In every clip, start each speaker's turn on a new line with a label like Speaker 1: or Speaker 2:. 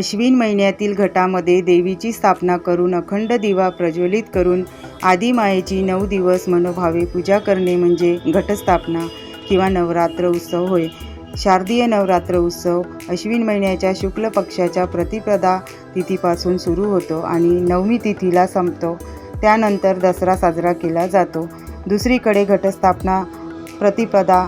Speaker 1: अश्विन महिन्यातील घटामध्ये देवीची स्थापना करून अखंड दिवा प्रज्वलित करून आदिमायेची नऊ दिवस मनोभावे पूजा करणे म्हणजे घटस्थापना किंवा नवरात्र उत्सव होय. शारदीय नवरात्र उत्सव अश्विन महिन्याच्या शुक्ल पक्षाच्या प्रतिपदा तिथीपासून सुरू होतो आणि नवमी तिथीला संपतो. त्यानंतर दसरा साजरा केला जातो. दुसरीकडे घटस्थापना प्रतिपदा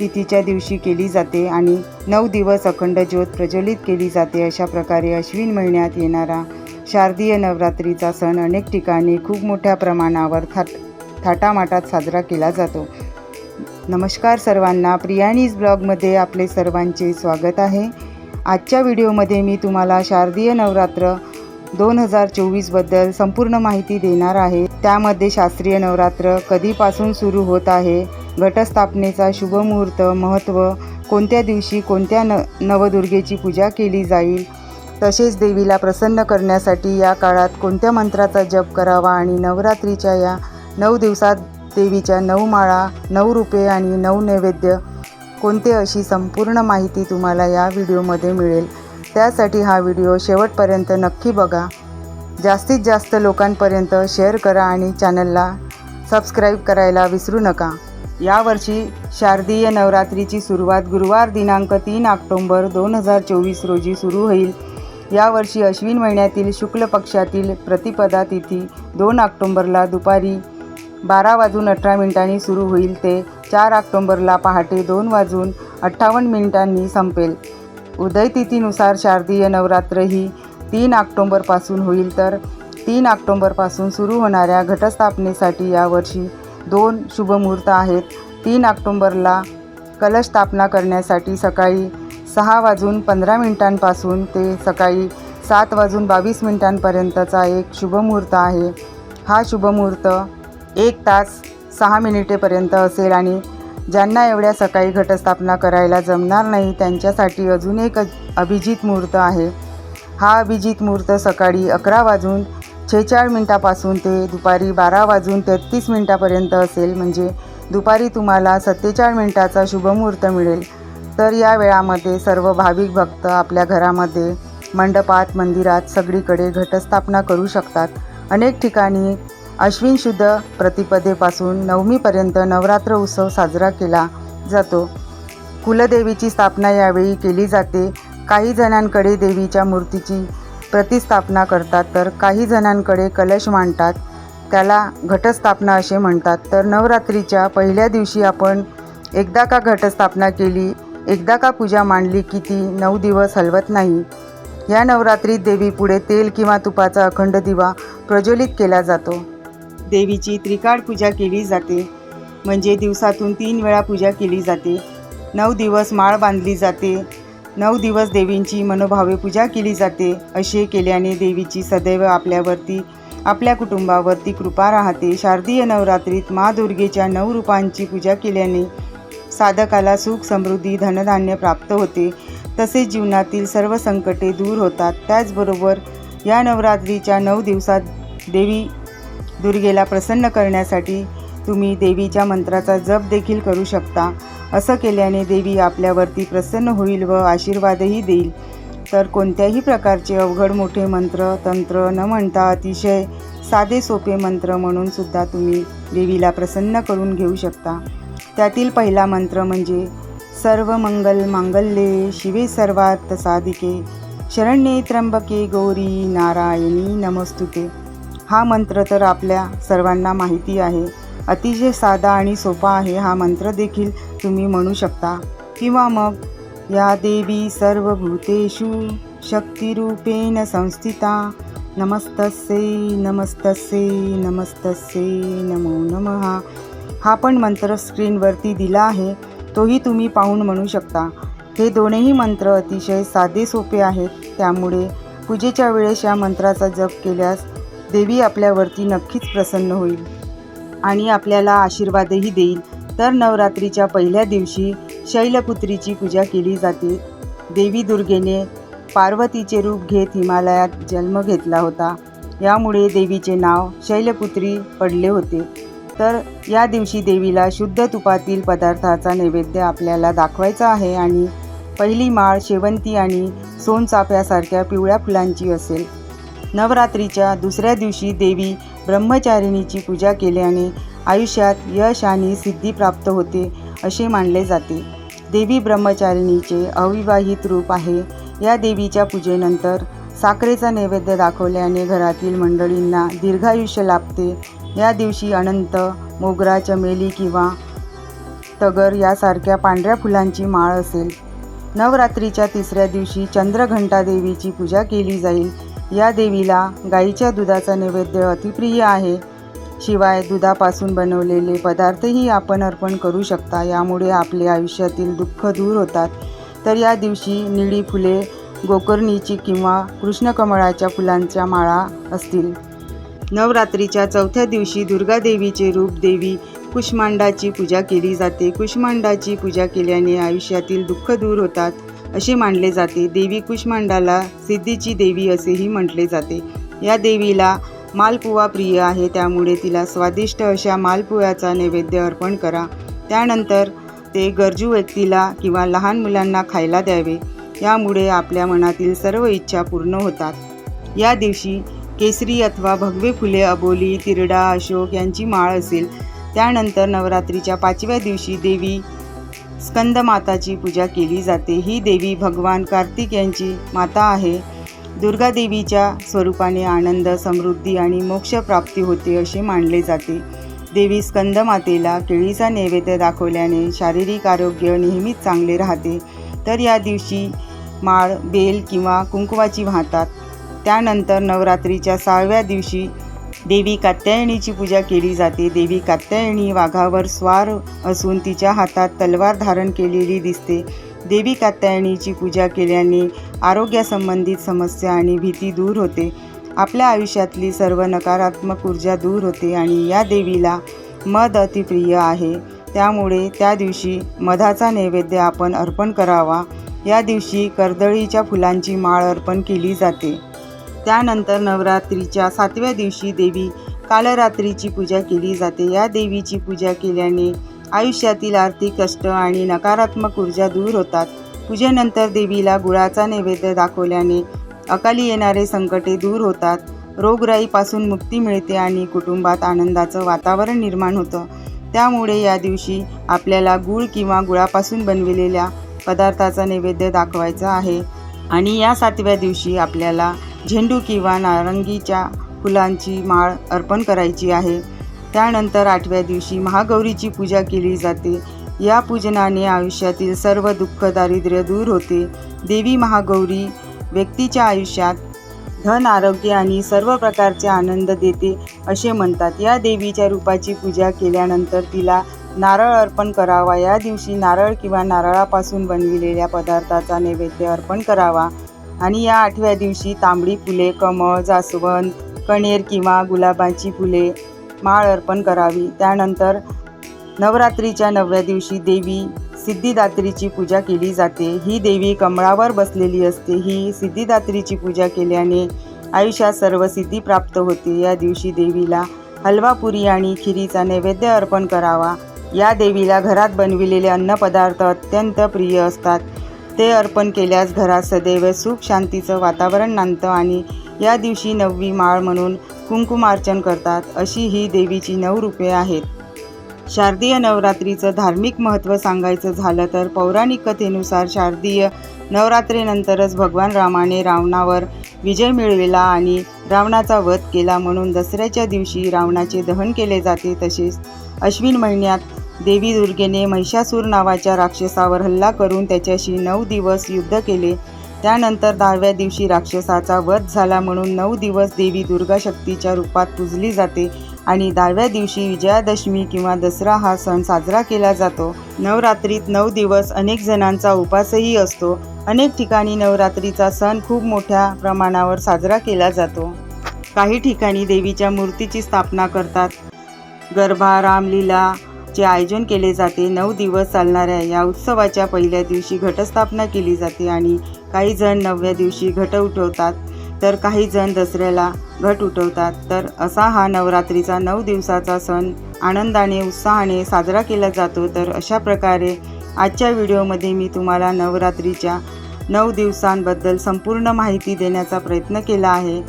Speaker 1: तिथीच्या दिवशी केली जाते आणि नऊ दिवस अखंड ज्योत प्रज्वलित केली जाते अशा प्रकारे अश्विन महिन्यात येणारा शारदीय नवरात्रीचा सण अनेक ठिकाणी खूप मोठ्या प्रमाणावर थाट थाटामाटात साजरा केला जातो. नमस्कार सर्वांना प्रियानीज ब्लॉगमध्ये आपले सर्वांचे स्वागत आहे. आजच्या व्हिडिओमध्ये मी तुम्हाला शारदीय नवरात्र दोन हजार चोवीसबद्दल संपूर्ण माहिती देणार आहे. त्यामध्ये शास्त्रीय नवरात्र कधीपासून सुरू होत आहे घटस्थापनेचा शुभमुहूर्त महत्त्व कोणत्या दिवशी कोणत्या न नवदुर्गेची पूजा केली जाईल तसेच देवीला प्रसन्न करण्यासाठी या काळात कोणत्या मंत्राचा जप करावा आणि नवरात्रीच्या या नऊ दिवसात देवीच्या नऊ माळा नऊ रूपे आणि नऊ नैवेद्य कोणते अशी संपूर्ण माहिती तुम्हाला या व्हिडिओमध्ये मिळेल. त्यासाठी हा व्हिडिओ शेवटपर्यंत नक्की बघा. जास्तीत जास्त लोकांपर्यंत शेअर करा आणि चॅनलला सबस्क्राईब करायला विसरू नका. यावर्षी शारदीय नवरात्रीची सुरुवात गुरुवार दिनांक तीन ऑक्टोंबर दोन हजार चोवीस रोजी सुरू होईल. यावर्षी अश्विन महिन्यातील शुक्ल पक्षातील प्रतिपदा तिथी दोन ऑक्टोंबरला दुपारी बारा वाजून अठरा मिनिटांनी सुरू होईल. ते चार ऑक्टोंबरला पहाटे दोन वाजून अठ्ठावन्न मिनिटांनी संपेल. उदयतिथीनुसार शारदीय नवरात्र ही तीन ऑक्टोंबरपासून होईल. तर तीन ऑक्टोंबरपासून सुरू होणाऱ्या घटस्थापनेसाठी यावर्षी दोन शुभमुहूर्त आहेत. तीन ऑक्टोंबरला कलश स्थापना करण्यासाठी सकाळी सहा वाजून पंधरा मिनिटांपासून ते सकाळी सात वाजून बावीस मिनिटांपर्यंतचा एक शुभमुहूर्त आहे. हा शुभमुहूर्त एक तास सहा मिनिटेपर्यंत असेल आणि ज्यांना एवढ्या सकाळी घटस्थापना करायला जमणार नाही त्यांच्यासाठी अजून एक अभिजित मुहूर्त आहे. हा अभिजित मुहूर्त सकाळी अकरा वाजून छेचाळ मिनटापासून ते दुपारी बारा वाजून तेहतीस मिनटापर्यंत असेल म्हणजे दुपारी तुम्हाला सत्तेचाळ मिनटाचा शुभमुहूर्त मिळेल. तर या वेळामध्ये सर्व भाविक भक्त आपल्या घरामध्ये मंडपात मंदिरात सगळीकडे घटस्थापना करू शकतात. अनेक ठिकाणी अश्विन शुद्ध प्रतिपदेपासून नवमीपर्यंत नवरात्र उत्सव साजरा केला जातो. कुलदेवीची स्थापना यावेळी केली जाते. काही जणांकडे देवीच्या मूर्तीची प्रतिस्थापना करतात तर काही जणांकडे कलश मांडतात त्याला घटस्थापना असे म्हणतात. तर नवरात्रीच्या पहिल्या दिवशी आपण एकदा का घटस्थापना केली एकदा का पूजा मांडली की ती नऊ दिवस हलवत नाही? या नवरात्रीत देवीपुढे तेल किंवा तुपाचा अखंड दिवा प्रज्वलित केला जातो. देवीची त्रिकाळ पूजा केली जाते. म्हणजे दिवसातून तीन वेळा पूजा केली जाते. नऊ दिवस माळ बांधली जाते. नऊ दिवस देवींची मनोभावे पूजा केली जाते. असे केल्याने देवीची सदैव आपल्यावरती आपल्या कुटुंबावरती कृपा राहते. शारदीय नवरात्रीत मा दुर्गेच्या नऊ रूपांची पूजा केल्याने साधकाला सुख समृद्धी धनधान्य प्राप्त होते. तसेच जीवनातील सर्व संकटे दूर होतात. त्याचबरोबर या नवरात्रीच्या नऊ दिवसात देवी दुर्गेला प्रसन्न करण्यासाठी तुम्ही देवीच्या मंत्राचा जप देखील करू शकता. असं केल्याने देवी आपल्यावरती प्रसन्न होईल व आशीर्वादही देईल. तर कोणत्याही प्रकारचे अवघड मोठे मंत्र तंत्र न म्हणता अतिशय साधे सोपे मंत्र म्हणून सुद्धा तुम्ही देवीला प्रसन्न करून घेऊ शकता. त्यातील पहिला मंत्र म्हणजे सर्व मंगल मांगल्ये शिवे सर्वात साधिके. शरण्ये त्र्यंबके गौरी नारायणी नमस्तुते. हा मंत्र तर आपल्या सर्वांना माहिती आहे. अतिशय साधा आणि सोपा आहे हा मंत्र देखील तुम्ही म्हणू शकता. किंवा मग या देवी सर्वभूतेषु शक्तिरूपेण संस्थिता नमस्तसे नमस्तसे नमस्तसे नमो नमः. हा पण मंत्र स्क्रीनवरती दिला आहे तोही तुम्ही पाहून म्हणू शकता. हे दोनही मंत्र अतिशय साधे सोपे आहेत त्यामुळे पूजेच्या वेळेस या मंत्राचा जप केल्यास देवी आपल्यावरती नक्कीच प्रसन्न होईल. आणि आपल्याला आशीर्वादही देईल. तर नवरात्रीच्या पहिल्या दिवशी शैलपुत्रीची पूजा केली जाते. देवी दुर्गेने पार्वतीचे रूप घेत हिमालयात जन्म घेतला होता. यामुळे देवीचे नाव शैलपुत्री पडले होते. तर या दिवशी देवीला शुद्ध तुपातील पदार्थाचा नैवेद्य आपल्याला दाखवायचा आहे आणि पहिली माळ शेवंती आणि सोनचाफ्यासारख्या पिवळ्या फुलांची असेल. नवरात्रीच्या दुसऱ्या दिवशी देवी ब्रह्मचारिणीची पूजा केल्याने आयुष्यात यश आणि सिद्धी प्राप्त होते असे मानले जाते. देवी ब्रह्मचारिणीचे अविवाहित रूप आहे. या देवीच्या पूजेनंतर साखरेचा नैवेद्य दाखवल्याने घरातील मंडळींना दीर्घायुष्य लाभते. या दिवशी अनंत मोगरा चमेली किंवा तगर यासारख्या पांढऱ्या फुलांची माळ असेल. नवरात्रीच्या तिसऱ्या दिवशी चंद्रघंटा देवीची पूजा केली जाईल. या देवीला गाईच्या दुधाचा नैवेद्य अतिप्रिय आहे. शिवाय दुधापासून बनवलेले पदार्थही आपण अर्पण करू शकता. यामुळे आपले आयुष्यातील दुःख दूर होतात. तर या दिवशी निळी फुले गोकर्णीची किंवा कृष्णकमळाच्या फुलांच्या माळा असतील. नवरात्रीच्या चौथ्या दिवशी दुर्गादेवीचे रूप देवी कुष्मांडाची पूजा केली जाते. कुष्मांडाची पूजा केल्याने आयुष्यातील दुःख दूर होतात. असे मानले जाते. देवी कुशमांडाला सिद्धीची देवी असेही म्हटले जाते. या देवीला मालपुवा प्रिय आहे. त्यामुळे तिला स्वादिष्ट अशा मालपुव्याचा नैवेद्य अर्पण करा. त्यानंतर ते गरजू व्यक्तीला किंवा लहान मुलांना खायला द्यावे. यामुळे आपल्या मनातील सर्व इच्छा पूर्ण होतात. या दिवशी केसरी अथवा भगवे फुले अबोली तिरडा अशोक यांची माळ असेल. त्यानंतर नवरात्रीच्या पाचव्या दिवशी देवी स्कंदमाताची पूजा केली जाते. ही देवी भगवान कार्तिक यांची माता आहे. दुर्गा देवीच्या स्वरूपाने आनंद समृद्धी आणि मोक्षप्राप्ती होते असे मानले जाते. देवी स्कंदमातेला केळीचा नैवेद्य दाखवल्याने शारीरिक आरोग्य नेहमीच चांगले राहते. तर या दिवशी माळ बेल किंवा कुंकवाची वाहतात. त्यानंतर नवरात्रीच्या सहाव्या दिवशी देवी कात्यायणीची पूजा केली जाते. देवी कात्यायनी वाघावर स्वार असून तिच्या हातात तलवार धारण केलेली दिसते. देवी कात्यायनीची पूजा केल्याने आरोग्यासंबंधित समस्या आणि भीती दूर होते. आपल्या आयुष्यातली सर्व नकारात्मक ऊर्जा दूर होते आणि या देवीला मध अतिप्रिय आहे. त्यामुळे त्या दिवशी मधाचा नैवेद्य आपण अर्पण करावा. या दिवशी कर्दळीच्या फुलांची माळ अर्पण केली जाते. त्यानंतर नवरात्रीच्या सातव्या दिवशी देवी कालरात्रीची पूजा केली जाते. या देवीची पूजा केल्याने आयुष्यातील आर्थिक कष्ट आणि नकारात्मक ऊर्जा दूर होतात. पूजेनंतर देवीला गुळाचा नैवेद्य दाखवल्याने अकाली येणारे संकटे दूर होतात. रोगराईपासून मुक्ती मिळते आणि कुटुंबात आनंदाचं वातावरण निर्माण होतं. त्यामुळे या दिवशी आपल्याला गूळ किंवा गुळापासून बनविलेल्या पदार्थाचा नैवेद्य दाखवायचा आहे. आणि या सातव्या दिवशी आपल्याला झेंडू किंवा नारंगीच्या फुलांची माळ अर्पण करायची आहे. त्यानंतर आठव्या दिवशी महागौरीची पूजा केली जाते. या पूजनाने आयुष्यातील सर्व दुःख दारिद्र्य दूर होते. देवी महागौरी व्यक्तीच्या आयुष्यात धन आरोग्य आणि सर्व प्रकारचे आनंद देते असे म्हणतात. या देवीच्या रूपाची पूजा केल्यानंतर तिला नारळ अर्पण करावा. या दिवशी नारळ किंवा नारळापासून बनविलेल्या पदार्थाचा नैवेद्य अर्पण करावा. आणि या आठव्या दिवशी तांबडी फुले कमळ जास्वंद कणेर किंवा गुलाबाची फुले माळ अर्पण करावी. त्यानंतर नवरात्रीच्या नवव्या दिवशी देवी सिद्धिदात्रीची पूजा केली जाते. ही देवी कमळावर बसलेली असते. ही सिद्धिदात्रीची पूजा केल्याने आयुष्यात सर्व सिद्धी प्राप्त होते. या दिवशी देवीला हलवा पुरी आणि खिरीचा नैवेद्य अर्पण करावा. या देवीला घरात बनविलेले अन्नपदार्थ अत्यंत प्रिय असतात. ते अर्पण केल्यास घरात सदैव सुख शांतीचं वातावरण नांदतं आणि या दिवशी नववी माळ म्हणून कुंकुमार्चन करतात अशी ही देवीची नऊ रूपे आहेत. शारदीय नवरात्रीचं धार्मिक महत्त्व सांगायचं झालं तर पौराणिक कथेनुसार शारदीय नवरात्रीनंतरच भगवान रामाने रावणावर विजय मिळविला आणि रावणाचा वध केला म्हणून दसऱ्याच्या दिवशी रावणाचे दहन केले जाते तसेच अश्विन महिन्यात देवी दुर्गेने महिषासूर नावाच्या राक्षसावर हल्ला करून त्याच्याशी नऊ दिवस युद्ध केले. त्यानंतर दहाव्या दिवशी राक्षसाचा वध झाला म्हणून नऊ दिवस देवी दुर्गा शक्तीच्या रूपात पूजली जाते आणि दहाव्या दिवशी विजयादशमी किंवा दसरा हा सण साजरा केला जातो. नवरात्रीत नऊ दिवस अनेक जणांचा उपासही असतो. अनेक ठिकाणी नवरात्रीचा सण खूप मोठ्या प्रमाणावर साजरा केला जातो. काही ठिकाणी देवीच्या मूर्तीची स्थापना करतात. गरबा रामलीला चे आयोजन केले जाते नऊ दिवस चालणाऱ्या या उत्सवाच्या पहिल्या दिवशी घटस्थापना केली जाते आणि काही जण नवव्या दिवशी घट उठवतात तर काही जण दसऱ्याला घट उठवतात. तर असा हा नवरात्रीचा नऊ दिवसाचा सण आनंदाने उत्साहाने साजरा केला जातो. तर अशा प्रकारे आजच्या व्हिडिओमध्ये मी तुम्हाला नवरात्रीच्या नऊ दिवसांबद्दल संपूर्ण माहिती देण्याचा प्रयत्न केला आहे.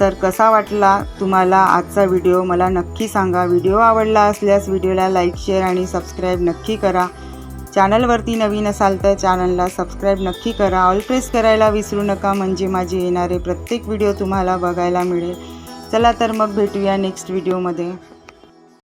Speaker 1: तर कसा वाटला तुम्हाला आजचा व्हिडिओ? मला नक्की सांगा. व्हिडिओ आवडला असल्यास व्हिडिओला लाईक शेअर आणि सबस्क्राईब नक्की करा. चॅनलवरती नवीन असाल तर चॅनलला सबस्क्राईब नक्की करा. ऑल प्रेस करायला विसरू नका. म्हणजे माझे येणारे प्रत्येक व्हिडिओ तुम्हाला बघायला मिळेल. चला तर मग भेटूया नेक्स्ट व्हिडिओमध्ये